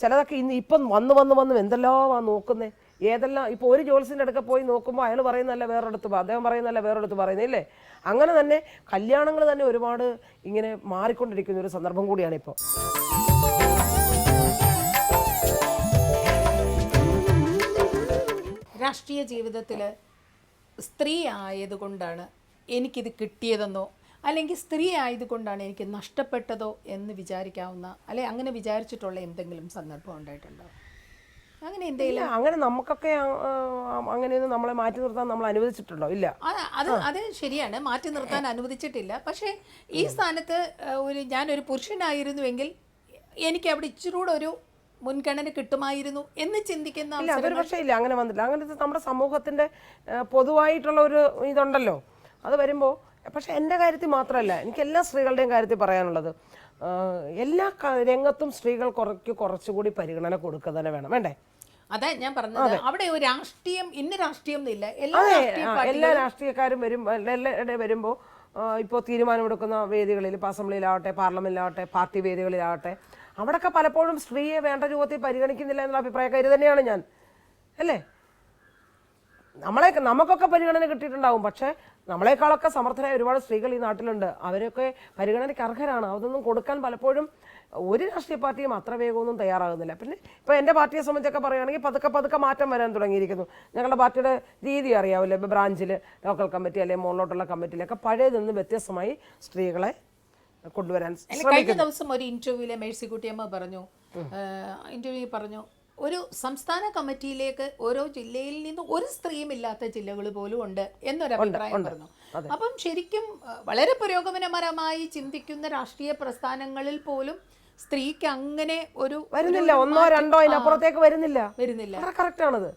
ചിലതൊക്കെ ഇന്ന് ഇപ്പം വന്ന് വന്ന് വന്ന് എന്തെല്ലാം ആ നോക്കുന്നേ? ഏതെല്ലാം ഇപ്പോൾ ഒരു ജോത്സ്യന്റെ അടുക്ക പോയി നോക്കുമ്പോൾ അയാൾ പറയുന്നല്ല വേറൊരിടത്ത് അദ്ദേഹം പറയുന്നല്ല വേറൊരിടത്ത് പറയുന്നത് ഇല്ലേ? അങ്ങനെ തന്നെ കല്യാണങ്ങൾ തന്നെ ഒരുപാട് ഇങ്ങനെ മാറിക്കൊണ്ടിരിക്കുന്ന ഒരു സന്ദർഭം കൂടിയാണ് ഇപ്പോൾ രാഷ്ട്രീയ ജീവിതത്തിൽ സ്ത്രീ ആയതുകൊണ്ടാണ് എനിക്കിത് കിട്ടിയതെന്നോ അല്ലെങ്കിൽ സ്ത്രീ ആയതുകൊണ്ടാണ് എനിക്ക് നഷ്ടപ്പെട്ടതോ എന്ന് വിചാരിക്കാവുന്ന അല്ലെ അങ്ങനെ വിചാരിച്ചിട്ടുള്ള എന്തെങ്കിലും സന്ദർഭം ഉണ്ടായിട്ടുണ്ടോ? അങ്ങനെ എന്തെങ്കിലും അങ്ങനെ നമുക്കൊക്കെ അങ്ങനെയൊന്നും നമ്മളെ മാറ്റി നിർത്താൻ നമ്മൾ അനുവദിച്ചിട്ടുണ്ടോ? ഇല്ല. അത് അത് ശരിയാണ്. മാറ്റി നിർത്താൻ അനുവദിച്ചിട്ടില്ല. പക്ഷേ ഈ സ്ഥാനത്ത് ഞാൻ ഒരു ഞാനൊരു പുരുഷനായിരുന്നുവെങ്കിൽ എനിക്ക് അവിടെ ഇച്ചിരി കൂടെ ഒരു മുൻഗണന കിട്ടുമായിരുന്നു എന്ന് ചിന്തിക്കുന്ന ഇല്ല അതൊരു പക്ഷേ ഇല്ല അങ്ങനെ വന്നില്ല അങ്ങനെ നമ്മുടെ സമൂഹത്തിന്റെ പൊതുവായിട്ടുള്ള ഒരു ഇതുണ്ടല്ലോ. അത് വരുമ്പോൾ പക്ഷെ എന്റെ കാര്യത്തിൽ മാത്രമല്ല എനിക്ക് എല്ലാ സ്ത്രീകളുടെയും കാര്യത്തിൽ പറയാനുള്ളത്. എല്ലാ രംഗത്തും സ്ത്രീകൾ കുറയ്ക്ക് കുറച്ചുകൂടി പരിഗണന കൊടുക്കുക തന്നെ വേണം. വേണ്ടേ? അതാ ഞാൻ പറഞ്ഞത്. അവിടെ ഒരു രാഷ്ട്രീയം ഇന്ന് രാഷ്ട്രീയം എന്നില്ല എല്ലാ എല്ലാ രാഷ്ട്രീയക്കാരും വരും എല്ലാ വരുമ്പോൾ ഇപ്പോൾ തീരുമാനമെടുക്കുന്ന വേദികളിൽ ഇപ്പോൾ അസംബ്ലിയിലാവട്ടെ പാർലമെന്റിലാവട്ടെ പാർട്ടി വേദികളിലാവട്ടെ അവിടെയൊക്കെ പലപ്പോഴും സ്ത്രീയെ വേണ്ട രൂപത്തിൽ പരിഗണിക്കുന്നില്ല എന്നുള്ള അഭിപ്രായക്കാർ തന്നെയാണ് ഞാൻ. അല്ലേ? നമ്മളെ നമുക്കൊക്കെ പരിഗണന കിട്ടിയിട്ടുണ്ടാവും പക്ഷേ നമ്മളെക്കാളൊക്കെ സമർത്ഥരായ ഒരുപാട് സ്ത്രീകൾ ഈ നാട്ടിലുണ്ട്. അവരൊക്കെ പരിഗണനയ്ക്ക് അർഹരാണ്. അതൊന്നും കൊടുക്കാൻ പലപ്പോഴും ഒരു രാഷ്ട്രീയ പാർട്ടിയും അത്ര വേഗമൊന്നും തയ്യാറാകുന്നില്ല. പിന്നെ ഇപ്പോൾ എന്റെ പാർട്ടിയെ സംബന്ധിച്ചൊക്കെ പറയുകയാണെങ്കിൽ പതുക്കെ പതുക്കെ മാറ്റം വരാൻ തുടങ്ങിയിരിക്കുന്നു. ഞങ്ങളുടെ പാർട്ടിയുടെ രീതി അറിയാവില്ല ഇപ്പോൾ ബ്രാഞ്ചിൽ ലോക്കൽ കമ്മിറ്റി അല്ലെങ്കിൽ മുകളിലോട്ടുള്ള കമ്മിറ്റിയിലൊക്കെ പഴയതിൽ നിന്ന് വ്യത്യസ്തമായി സ്ത്രീകളെ കൊണ്ടുവരാൻ കഴിഞ്ഞ ദിവസം ഒരു ഇന്റർവ്യൂവിലെ മേഴ്സിക്കുട്ടിയമ്മ പറഞ്ഞു ഇന്റർവ്യൂ പറഞ്ഞു ഒരു സംസ്ഥാന കമ്മിറ്റിയിലേക്ക് ഓരോ ജില്ലയിൽ നിന്ന് ഒരു സ്ത്രീയും ഇല്ലാത്ത ജില്ലകൾ പോലും ഉണ്ട് എന്നൊരു അഭിപ്രായം പറഞ്ഞു. അപ്പം ശരിക്കും വളരെ പുരോഗമനപരമായി ചിന്തിക്കുന്ന രാഷ്ട്രീയ പ്രസ്ഥാനങ്ങളിൽ പോലും സ്ത്രീക്ക് അങ്ങനെ ഒരു വരുന്നില്ല. ഒന്നോ രണ്ടോ അതിനപ്പുറത്തേക്ക് വരുന്നില്ല. വരുന്നില്ല. വളരെ കറക്റ്റാണത്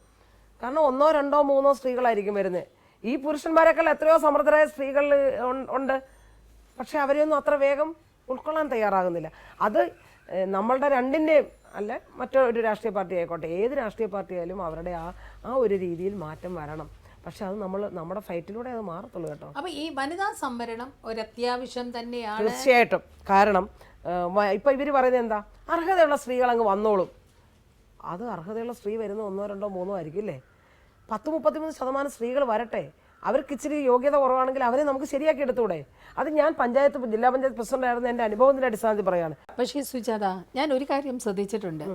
കാരണം ഒന്നോ രണ്ടോ മൂന്നോ സ്ത്രീകളായിരിക്കും വരുന്നത് ഈ പുരുഷന്മാരെക്കാൾ എത്രയോ സമൃദ്ധരായ സ്ത്രീകൾ ഉണ്ട്. പക്ഷെ അവരെയൊന്നും അത്ര വേഗം ഉൾക്കൊള്ളാൻ തയ്യാറാകുന്നില്ല. അത് നമ്മളുടെ രണ്ടിന്റെയും അല്ല മറ്റൊരു രാഷ്ട്രീയ പാർട്ടി ആയിക്കോട്ടെ. ഏത് രാഷ്ട്രീയ പാർട്ടി ആയാലും അവരുടെ ആ ആ ഒരു രീതിയിൽ മാറ്റം വരണം. പക്ഷെ അത് നമ്മൾ നമ്മുടെ ഫൈറ്റിലൂടെ അത് മാറത്തുള്ളൂ കേട്ടോ. അപ്പൊ ഈ വനിതാ സംവരണം ഒരു അത്യാവശ്യം തന്നെയാണ്. തീർച്ചയായിട്ടും. കാരണം ഇപ്പൊ ഇവർ പറയുന്നത് എന്താ? അർഹതയുള്ള സ്ത്രീകൾ അങ്ങ് വന്നോളും. അത് അർഹതയുള്ള സ്ത്രീ വരുന്ന ഒന്നോ രണ്ടോ മൂന്നോ ആയിരിക്കില്ലേ പത്ത് മുപ്പത്തിമൂന്ന് ശതമാനം സ്ത്രീകൾ വരട്ടെ. അവർക്ക് ഇച്ചിരി യോഗ്യത കുറവാണെങ്കിൽ അവരെ നമുക്ക് ശരിയാക്കി എടുത്തൂടെ അത് ഞാൻ പഞ്ചായത്ത് ജില്ലാ പഞ്ചായത്ത് പ്രസിഡന്റ് ആയിരുന്ന എന്റെ അനുഭവത്തിന്റെ അടിസ്ഥാനത്തിൽ പറയുകയാണ്. പക്ഷേ സുജാത ഞാൻ ഒരു കാര്യം ശ്രദ്ധിച്ചിട്ടുണ്ട്.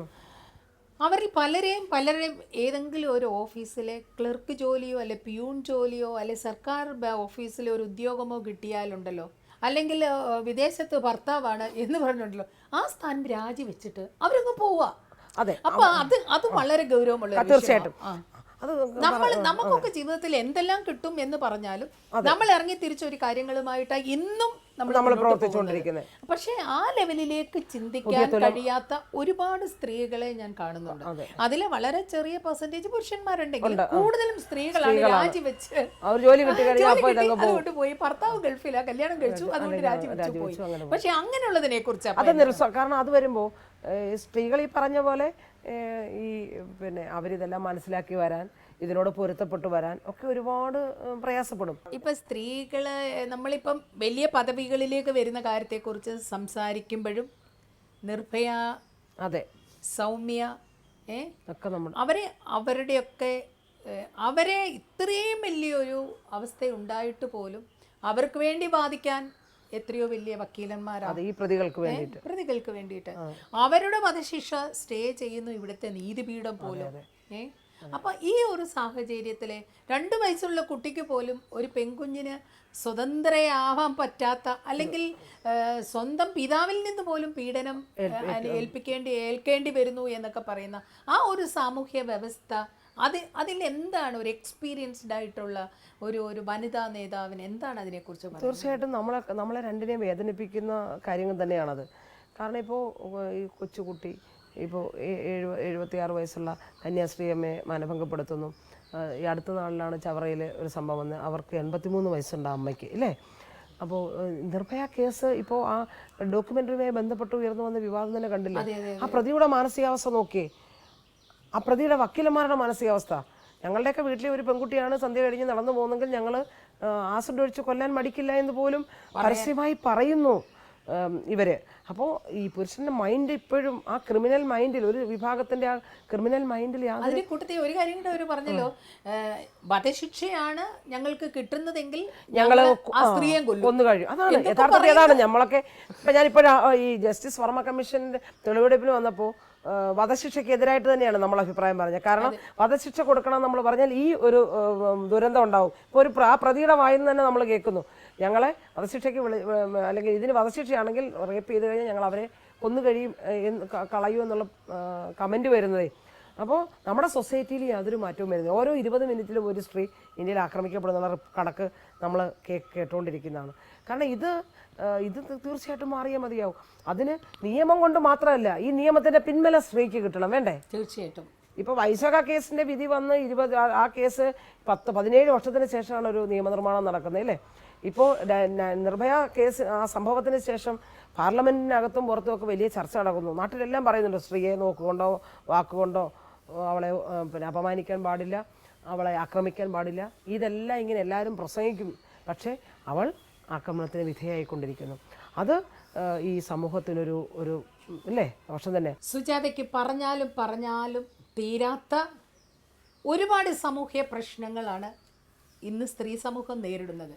അവരിൽ പലരെയും പലരെയും ഏതെങ്കിലും ഒരു ഓഫീസിലെ ക്ലർക്ക് ജോലിയോ അല്ലെ പ്യൂൺ ജോലിയോ അല്ലെ സർക്കാർ ഓഫീസിലെ ഒരു ഉദ്യോഗമോ കിട്ടിയാലുണ്ടല്ലോ. അല്ലെങ്കിൽ വിദേശത്ത് ഭർത്താവാണ് എന്ന് പറഞ്ഞിട്ടുണ്ടല്ലോ. ആ സ്ഥാനം രാജിവെച്ചിട്ട് അവരങ്ങ് പോവുക അതെ. അപ്പൊ അത് അത് വളരെ ഗൗരവമുള്ള തീർച്ചയായിട്ടും. നമ്മൾ നമുക്കൊക്കെ ജീവിതത്തിൽ എന്തെല്ലാം കിട്ടും എന്ന് പറഞ്ഞാലും നമ്മൾ ഇറങ്ങി തിരിച്ച ഒരു കാര്യങ്ങളുമായിട്ട് ഇന്നും നമ്മൾ പ്രവർത്തിച്ചുകൊണ്ടിരിക്കുന്നത്. പക്ഷേ ആ ലെവലിലേക്ക് ചിന്തിക്കാൻ കഴിയാത്ത ഒരുപാട് സ്ത്രീകളെ ഞാൻ കാണുന്നുണ്ട്. അതിലെ വളരെ ചെറിയ പെർസെന്റേജ് പുരുഷന്മാരുണ്ടെങ്കിൽ കൂടുതലും സ്ത്രീകളാണ് രാജിവെച്ച് അവർ ജോലി അതുകൊണ്ട് പോയി. ഭർത്താവ് ഗൾഫിലാ കല്യാണം കഴിച്ചു അതുകൊണ്ട് രാജിവെച്ച് പോയി. പക്ഷെ അങ്ങനെയുള്ളതിനെ കുറിച്ച് അത് കാരണം അത് വരുമ്പോൾ സ്ത്രീകൾ ഈ പറഞ്ഞ പോലെ ഈ പിന്നെ അവരിതെല്ലാം മനസ്സിലാക്കി വരാൻ ഇതിനോട് പൊരുത്തപ്പെട്ടു വരാൻ ഒക്കെ ഒരുപാട് ഏഹ് പ്രയാസപ്പെടും. ഇപ്പൊ സ്ത്രീകൾ നമ്മളിപ്പം വലിയ പദവികളിലേക്ക് വരുന്ന കാര്യത്തെക്കുറിച്ച് സംസാരിക്കുമ്പോഴും നിർഭയ അതെ. സൗമ്യ ഏ ഒക്കെ നമ്മൾ അവരെ അവരുടെയൊക്കെ അവരെ ഇത്രയും വലിയൊരു അവസ്ഥ ഉണ്ടായിട്ട് പോലും അവർക്ക് വേണ്ടി വാദിക്കാൻ എത്രയോ വലിയ വക്കീലന്മാരാണ് ഈ പ്രതികൾക്ക് വേണ്ടിയിട്ട്. പ്രതികൾക്ക് വേണ്ടിയിട്ട്. അവരുടെ വധശിക്ഷ സ്റ്റേ ചെയ്യുന്നു ഇവിടുത്തെ നീതിപീഠം പോലും. ഏ അപ്പൊ ഈ ഒരു സാഹചര്യത്തിൽ രണ്ട് വയസ്സുള്ള കുട്ടിക്ക് പോലും ഒരു പെൺകുഞ്ഞിന് സ്വതന്ത്രയാവാൻ പറ്റാത്ത അല്ലെങ്കിൽ സ്വന്തം പിതാവിൽ നിന്ന് പോലും പീഡനം ഏൽപ്പിക്കേണ്ടി ഏൽക്കേണ്ടി വരുന്നു എന്നൊക്കെ പറയുന്ന ആ ഒരു സാമൂഹ്യ വ്യവസ്ഥ അത് അതിൽ എന്താണ് ഒരു എക്സ്പീരിയൻസ്ഡ് ആയിട്ടുള്ള ഒരു ഒരു വനിതാ നേതാവിന് എന്താണ് അതിനെക്കുറിച്ച് തീർച്ചയായിട്ടും നമ്മളെ നമ്മളെ രണ്ടിനെയും വേദനിപ്പിക്കുന്ന കാര്യങ്ങൾ തന്നെയാണത്. കാരണം ഇപ്പോൾ ഈ കൊച്ചുകുട്ടി ഇപ്പോൾ എഴുപ എഴുപത്തിയാറ് വയസ്സുള്ള കന്യാസ്ത്രീയമ്മയെ മാനഭംഗപ്പെടുത്തുന്നു. ഈ അടുത്ത നാളിലാണ് ചവറയിൽ ഒരു സംഭവം വന്ന് അവർക്ക് എൺപത്തിമൂന്ന് വയസ്സുണ്ട് അമ്മയ്ക്ക് ഇല്ലേ? അപ്പോൾ നിർഭയ കേസ് ഇപ്പോൾ ആ ഡോക്യുമെന്ററിയുമായി ബന്ധപ്പെട്ട് ഉയർന്നു വന്ന വിവാദം തന്നെ കണ്ടില്ല? ആ പ്രതിയുടെ മാനസികാവസ്ഥ നോക്കിയേ. ആ പ്രതിയുടെ വക്കീലന്മാരുടെ മാനസികാവസ്ഥ. ഞങ്ങളുടെയൊക്കെ വീട്ടിലെ ഒരു പെൺകുട്ടിയാണ് സന്ധ്യ കഴിഞ്ഞ് നടന്നു പോകുന്നെങ്കിൽ ഞങ്ങൾ ആസിഡ് ഒഴിച്ച് കൊല്ലാൻ മടിക്കില്ല എന്ന് പോലും പരസ്യമായി പറയുന്നു. ഉം, ഇവർ. അപ്പോൾ ഈ പുരുഷന്റെ മൈൻഡ് ഇപ്പോഴും ആ ക്രിമിനൽ മൈൻഡിൽ ഒരു വിഭാഗത്തിന്റെ ആ ക്രിമിനൽ മൈൻഡിൽ യാതൊരു കൂട്ടത്തിൽ ഒരു കാര്യം കൂടെ അവർ പറഞ്ഞല്ലോ. വധശിക്ഷയാണ് ഞങ്ങൾക്ക് കിട്ടുന്നതെങ്കിൽ ഞങ്ങൾ സ്ത്രീയെ കൊന്നു കഴിയും. അതാണ് യഥാർത്ഥത്തിൽ അതാണ് നമ്മളൊക്കെ ഇപ്പൊ ഞാനിപ്പോഴാ ഈ ജസ്റ്റിസ് വർമ്മ കമ്മീഷന്റെ തെളിവെടുപ്പിന് വന്നപ്പോൾ വധശിക്ഷയ്ക്ക് എതിരായിട്ട് തന്നെയാണ് നമ്മൾ അഭിപ്രായം പറഞ്ഞത്. കാരണം വധശിക്ഷ കൊടുക്കണം നമ്മൾ പറഞ്ഞാൽ ഈ ഒരു ദുരന്തം ഉണ്ടാവും. ഇപ്പോൾ ഒരു ആ പ്രതിയുടെ വായിൽ നിന്ന് തന്നെ നമ്മൾ കേൾക്കുന്നു. ഞങ്ങളെ വധശിക്ഷയ്ക്ക് വിളി അല്ലെങ്കിൽ ഇതിന് വധശിക്ഷയാണെങ്കിൽ റേപ്പ് ചെയ്ത് കഴിഞ്ഞാൽ ഞങ്ങൾ അവരെ കൊന്നു കഴിയും കളയൂ എന്നുള്ള കമന്റ് വരുന്നതേ. അപ്പോൾ നമ്മുടെ സൊസൈറ്റിയിൽ യാതൊരു മാറ്റവും വരുന്നില്ല. ഓരോ ഇരുപത് മിനിറ്റിലും ഒരു സ്ത്രീ ഇന്ത്യയിൽ ആക്രമിക്കപ്പെടുന്ന കണക്ക് നമ്മൾ കേ കേട്ടുകൊണ്ടിരിക്കുന്നതാണ് കാരണം ഇത് ഇത് തീർച്ചയായിട്ടും മാറിയേ മതിയാവും. അതിന് നിയമം കൊണ്ട് മാത്രമല്ല ഈ നിയമത്തിന്റെ പിൻമല സ്ത്രീക്ക് കിട്ടണം. വേണ്ടേ? തീർച്ചയായിട്ടും. ഇപ്പോൾ വൈശാഖ കേസിന്റെ വിധി വന്ന് ഇരുപത് ആ- ആ കേസ് പത്ത് പതിനേഴ് വർഷത്തിന് ശേഷമാണ് ഒരു നിയമനിർമ്മാണം നടക്കുന്നത് അല്ലേ? ഇപ്പോൾ നിർഭയ കേസ് ആ സംഭവത്തിന് ശേഷം പാർലമെന്റിനകത്തും പുറത്തും ഒക്കെ വലിയ ചർച്ച നടക്കുന്നു. നാട്ടിലെല്ലാം പറയുന്നുണ്ട് സ്ത്രീയെ നോക്കുകൊണ്ടോ വാക്കുകൊണ്ടോ അവളെ പിന്നെ അപമാനിക്കാൻ പാടില്ല അവളെ ആക്രമിക്കാൻ പാടില്ല. ഇതെല്ലാം ഇങ്ങനെ എല്ലാവരും പ്രസംഗിക്കും. പക്ഷേ അവൾ ആക്രമണത്തിന് വിധേയായിക്കൊണ്ടിരിക്കുന്നു. അത് ഈ സമൂഹത്തിനൊരു ഒരു അല്ലേ വർഷം തന്നെ. സുജാതയ്ക്ക് പറഞ്ഞാലും പറഞ്ഞാലും തീരാത്ത ഒരുപാട് സാമൂഹ്യ പ്രശ്നങ്ങളാണ് ഇന്ന് സ്ത്രീ സമൂഹം നേരിടുന്നത്.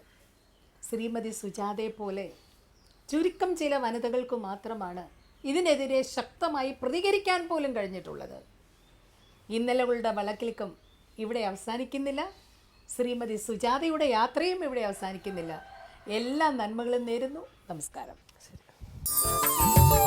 ശ്രീമതി സുജാതയെ പോലെ ചുരുക്കം ചില വനിതകൾക്ക് മാത്രമാണ് ഇതിനെതിരെ ശക്തമായി പ്രതികരിക്കാൻ പോലും കഴിഞ്ഞിട്ടുള്ളത്. ഇന്നലകളുടെ വളക്കിൽക്കും ഇവിടെ അവസാനിക്കുന്നില്ല. ശ്രീമതി സുജാതയുടെ യാത്രയും ഇവിടെ അവസാനിക്കുന്നില്ല. എല്ലാ നന്മകളും നേരുന്നു. നമസ്കാരം. ശരി.